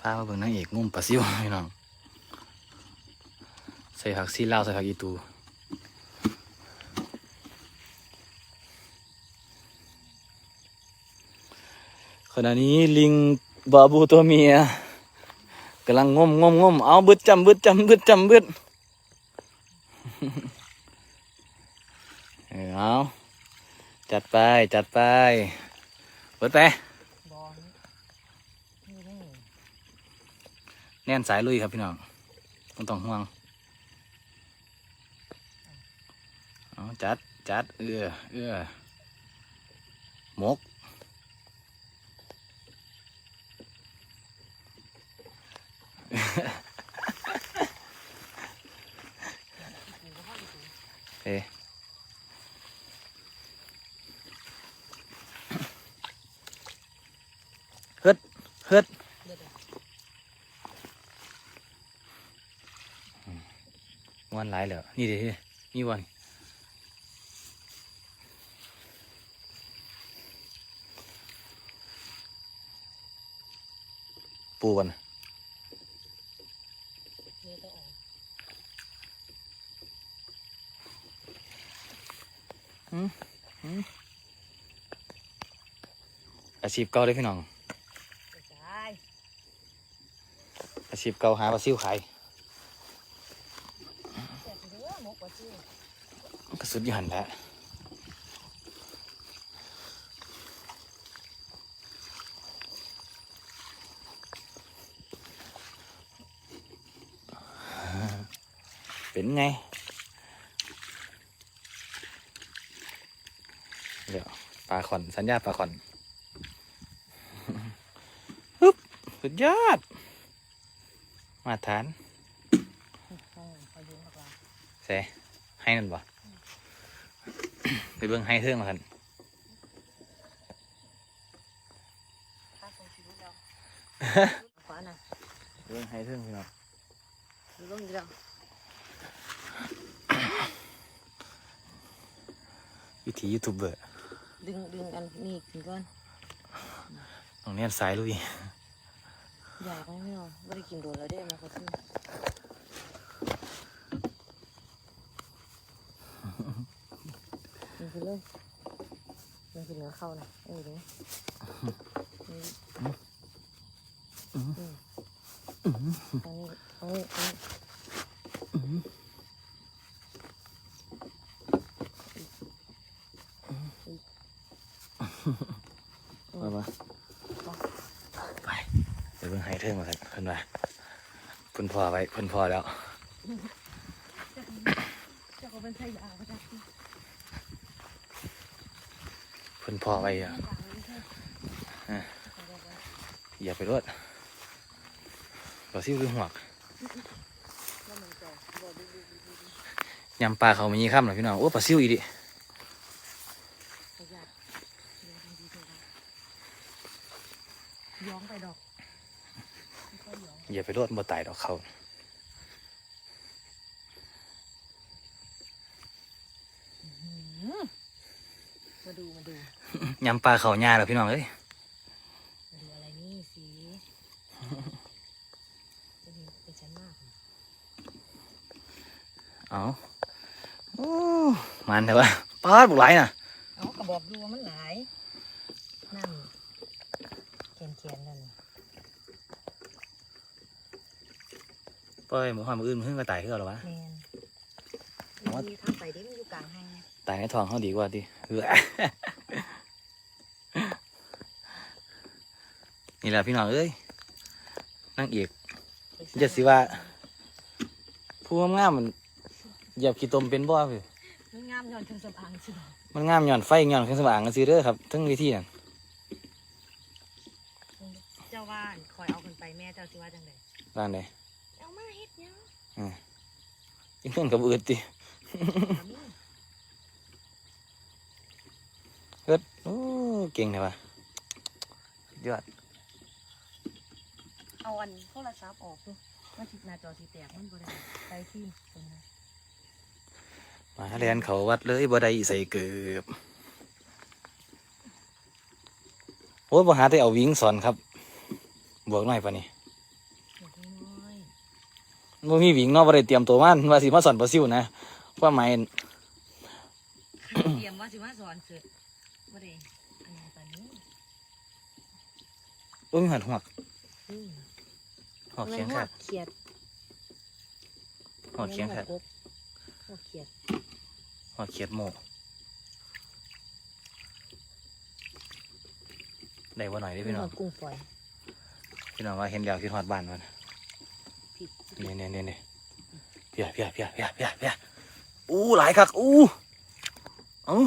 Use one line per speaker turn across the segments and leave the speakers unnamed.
พามาเบิ่งนางเอกงุ่มปลาซิวพี่น้องใส่ผักซีลาวใส่ผักอีตูขณะนี้ลิงบาบูตัวเมียกำลังงมงมงมเอาบึดจำบึดจำบึดจำบึดเออเอาจัดไป จัดไปเบิดไป
บอลนี่นี่
แน่นสายลุยครับพี่น้องต้องต้องห่วงเอาจัดจัดเอื้อเอื้อมกเอ๊เฮ็ดเฮ็ด
เดี๋ยวเดี๋ยว
วัน หลายแล้วนี่เดินี่วันปูวัน
เดี๋ยวต้องออก
อาชีพเก่าเลยพี่น้อง
กระจาย
อาชีพเก่าหาปลาซิวขาย
แต่เด้อหม กปลาซิว
ก็สุดอยันแหล้วเป็นไง เดี๋ยวปลาขอนสัญญาปลาขอนฮึบสุดยอด มาตรฐาน
ห้องพายุมากกว่า
เส ให้นั่นบ่ไปเบิ่งให้เทิงมาคัน
ถ้าคงชิลุแล้วขวาน่ะ
ไปเบิ่งให้เทิงพี่น้อง
ดูลงดีแล้ว
วิถียูทูบเบอร์
ดึงดึงอันนี้กินก่อน
ตรงนี้สายลุย
ใหญ่ก็ไม่เอาไม่ได้กินโดนแล้วเด้มาปลาซิว มันคือเลยมันคือเนื้อเข้านะเออนี่อันนี้อันนี้อันนี้
มามาไปไปเบิ่งให้เทิงมาคันเพิ่นว่าเพิ่นพอไว้เพิ่นพอแล้ว
จ้าก็เป็นชายาพระเจ้า
เพิ่นพอไว้อะอย่าไปรดปลาซิวหรือหวกยำปลาเขามีข้ามหรอพี่น้องโอ้ปลาซิวอีดิ
ย้องไปดอก
อย่าไปรดบ่ตายดอกเขา
มาดูมาดู
ยำปลาเขาหญ้าเหรอพี่น้องเอ้ย
มาดูอะไรนี่สีจะมีเป็นชั้นมาก
เอาโอ้มันแต่ว่าปลาบุกไหลายน่ะ
เอากระบอกดูว่ามันหลายน้ำเขียนเขียนนั่น
ปล่อยหมูหอยมืออื่นมันขึ้นก็ตายขึ้นหรอวะ
แมน
เอาวะ
มีทำไปดิมันอยู่กลางให้ไง
ตายในท้องเขาดีกว่าดิเออนี่แหละพี่น้องเอ้ยนั่งเอกจะสิว่าผู้งามๆมันเหยียบขี้ตมเป็นบ่พี่
มันงามย้อนเครื่องสำอางสิ
มันงามย้อนไฟย้อนเครื่องสว่างกันซื้อเด้อครับทั้งวิธีนั่น
เจ้าว่าคอยเอาคนไปแม่เจ้าสิว่าจังได
ร้านใด
เอามาเฮ็ดหยัง
ยิ่งเงินกับอืดติ
เอามี
เฮ็ดโอ้เก่งเลยวะสุดยอด
เอาอันโทรศัพท์ออกดูว่าสิหน้าจอสีแตกมันบ่ได้ใส่ฟิล์มตรงนั้น
มาเรียนเขาวัดเลยบ่ได้ใส่เกือบโอ้ยบ่หาแต่เอาวิ่งสอนครับ บวกหน่อยปะนี่
เด็กน้อย
บ่มีหวิงเนาะบ่ได้เตรียมตัวมาว่าสิมาสอนปลาซิวนะ ว่าหมาย
เตรียมว่าสิมาสอนเกิดบ่ได้อันนี้ตอนนี้
โอ้ยมีหัดหวก
อืม
หอกเขียงขาด
เขียด
หอกเขียงขาด
กบหัวเขียด
หอกเขียดโมได้บ่หน่อยเด้อพี่น้อง
หัวกุ้งฝอย
พี่น้องว่าเห็นแล้วคิดฮอดบ้านมัน
ผิด
นี่นี่นี่นี่เพียเพียเพียเพียเพียเพีย อู้หลายคักอู้เอ้า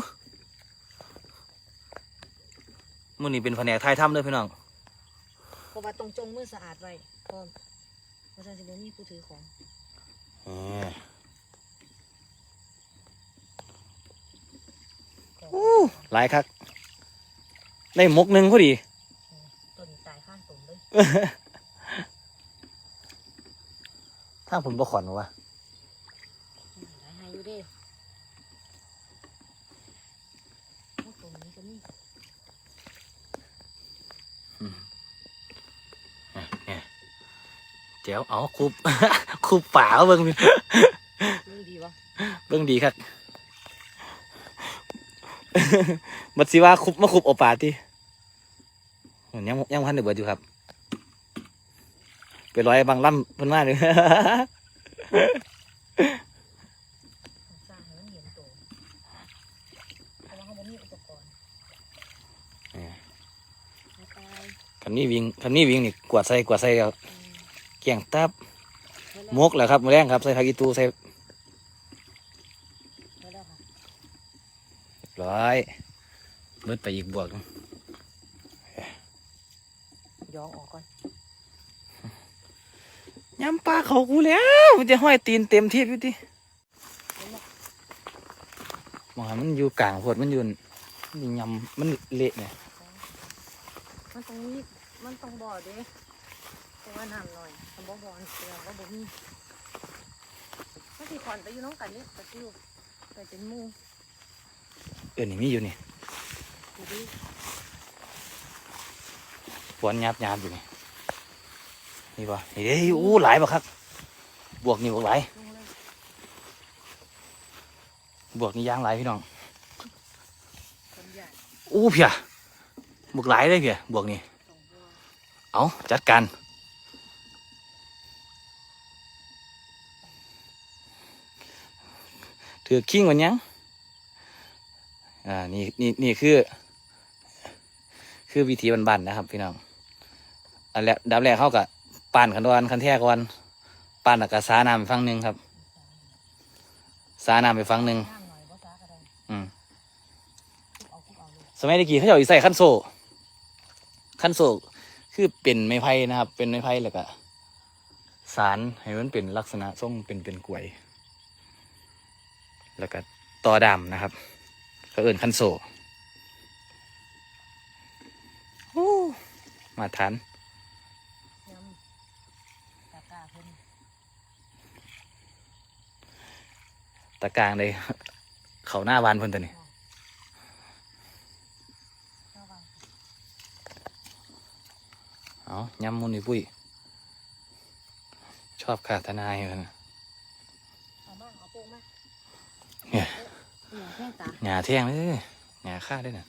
มื้อนี้เป็นแผนกถ่ายทำเด้อพี่น้อง
เพราะว่าต้องจงมือสะอาดไว้พราะเพราะฉะนั้นสิบ่มีผู้ถือของ
นี่อู้หลายคักได้มกหนึ่งพอดี
ต้นตายข้างตุ่มเลย
ถ้าผมบ่ขอนวะ
หลายหายอยู่เด้โอ้ตุ่มนี้ก็มี
เนี่ย เจ๋วเอาคุบคุบป่าเบิ่ง
มึงดีวะ
เบิ่งดีครับบัดสิว่าคุบมาคุบเอาป่าติยังยังพันได้เบิดอยู่ครับ ไปร้อยบางล่ำเพิ่นมาเลย
สร้างให้มันเห็นโตเพราะว่าเขาบ่มีอุปกรณ์
เนี่ย
ไม่ตาย
คันนี้วิ่งคันนี้วิ่งนี่กวาดใส่กวาดใส่เอา
อืม
เกี่ยงตับ
ไว้
ม
แล้ว
กแหละครับมื้อแรงครับใส่ผักอีตูใส่
ไว้แล้วค่ะ
ร้อยเบิดไปอีกบวกหนึ่ง
ย้องออกก่อน
ยำปลาเขากูแล้วมันจะห้อยตีนเต็มที่อยู่ดิมองให้มันอยู่กลางพวดมันอยู่นี่ยำมันเละเนี่ย
มันต้องมีมันต้องบ่อเด้ แต่ว่าน้ำหน่อยทำบ่บ่อนเสียว่าบ่มีมันสิขอนไปอยู่น้องกันนี่ตะกิ้วไปเป็นหมู่
เออนี่มีอยู่นี่
ดูดิ
ปวนยับยับอยู่นี่นี่ป่ะนี่เด้อู้หลายป่ะครับ บวกนี่บวกหลาย
ลงเลย
บวกนี่ย่างหลายพี่น้อง
คนใหญ่
อู้เพียบวกหลายเลยเพียบวกนี่
สองบัว
เอาจัดการ ถือคิงวันยังอ่านี่นี่นี่คือ คือวิธีบันๆนะครับ พี่น้องอันแรกดับแรกเข้ากับปั่นขันดอนขันแท้ก่อนปั่นแล้วก็สาน้ำไปฟังหนึ่งครับ สาน้ำไปฟังหนึ่ง
อื
ม
คุกเอ
สมัยตะกี้เขาจะเอาอีใส่ขั้นโซ่ขั้นโซ่คือเป็นไม้ไผ่นะครับ เป็นไม้ไผ่แล้วก็สารให้มันเป็นลักษณะทรงเป็นเป็นกล้วย แล้วก็ต่อดำนะครับเขาเอื่นขั้นโซ่มาทัน
ตากาเพิ่น
ตะกางเลยเขาหน้าบานเพิ่นตัวนี้
ระวัง
เอาย้ำมุนนี่ปุ้ย ชอบขาทนายมัน
เอาบ้างเอาโป่งมา
เนี่ย
เออแค่ตา
หยาแท่งเลยหยาฆ่าได้น่ะ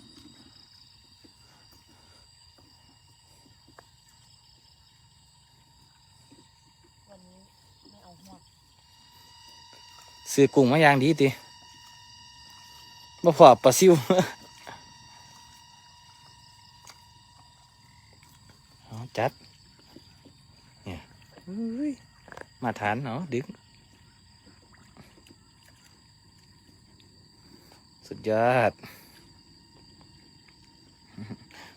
วันนี้ไม่เอาหัว
ซื้อกุ้งมาอย่างดีติบ่พอปลาซิว เอาจัด เนี่ยอุ้ยมาทานเนาะดึก สุดยอด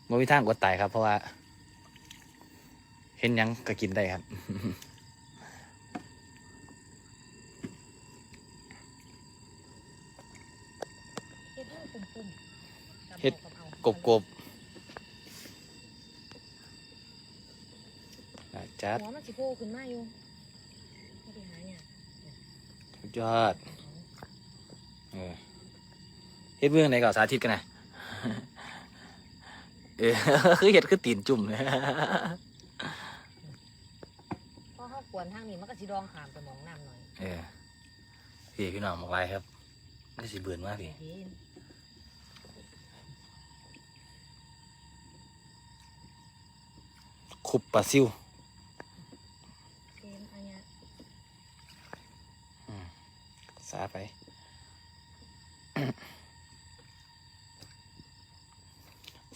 บ่มีทางกดตายครับ เพราะว่า เห็นหยังก็กินได้ครับ
เฮ็ดด้วยปุ่มๆ
เฮ็ด
อา
กบกบอะจัด
หัวมันสิโผล่ขึ้นมาอยู่ไม่ได้หาเนี่ย
สุดยอดเออ เฮ็ดเบื้องไหนก่อนสาธิตกันนะเออคือเห็ดคือตีนจุ่มเลย
เขากวนทางนี้มันก็สิดองขามไปหมองน้ำหน่อย
เออพี่พี่น้องบอกไรครับนี่สิเบื่อมากพี่
เห็น
คุบปลาซิว
เห็นอันเนี้ย
สาไป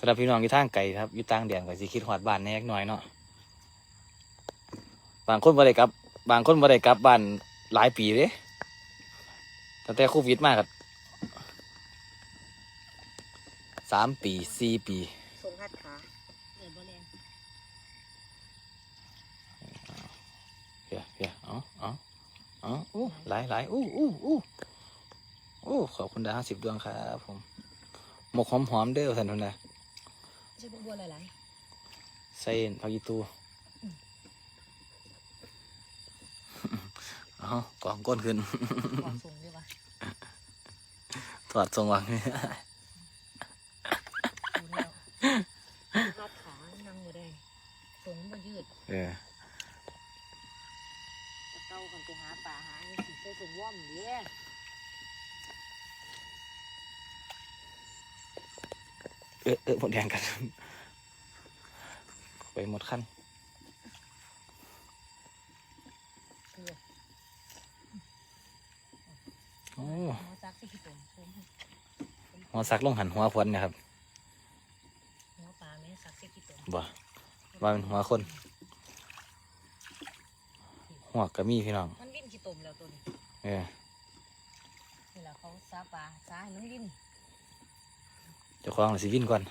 สำหรับพี่น้องอยู่ทางไกลครับอยู่ต่างแดนก็สิคิดหอดบ้านแหน่จักหน่อยเนาะบางคนบ่ได้กลับ บางคนบ่ได้กลับบ้านหลายปีเด้ตั้งแต่โควิดมาครับสามปีสี่ปี
ทรงหัดขาเกิดบ่แรง
เพียเพียเอาเอาเอาอู้หลายหลายอู้อู้อู้อู้ขอบคุณดาวห้าสิบดวงครับผมหมกหอมหอมๆเด้อท่านทุนนะ
ใช่พวกบัวหลาย
ใส่ผักยีตูเอากองก้นขึ้น
ๆขอทรงด้วยวะ
ถอดทรงวัง
ดูแล้วหัดขานั่งบ่ได้ทรงบ่ยืด
เออ
ตะเก้ากันไปหาปลาหานี่สิใส่ทรงว่อมเด้
ออเออหมดแดงกันไปหมดขั้น
คือ
โอ้
หมอซักสิขี้ตมผม
หัวสักลงหันหัวพวนเนะครับ
หัวปลาแม่ซักสิขี้ตม
บ่ว่าเป็นหัวคน หัวกระมีพี่น้อง
มันวิ่นขี้ตมแล้วตัวนี้
เออ
นี่แหละเขาซาปลาซาให้มันวิ่น
เจ้าของสิวินก่อน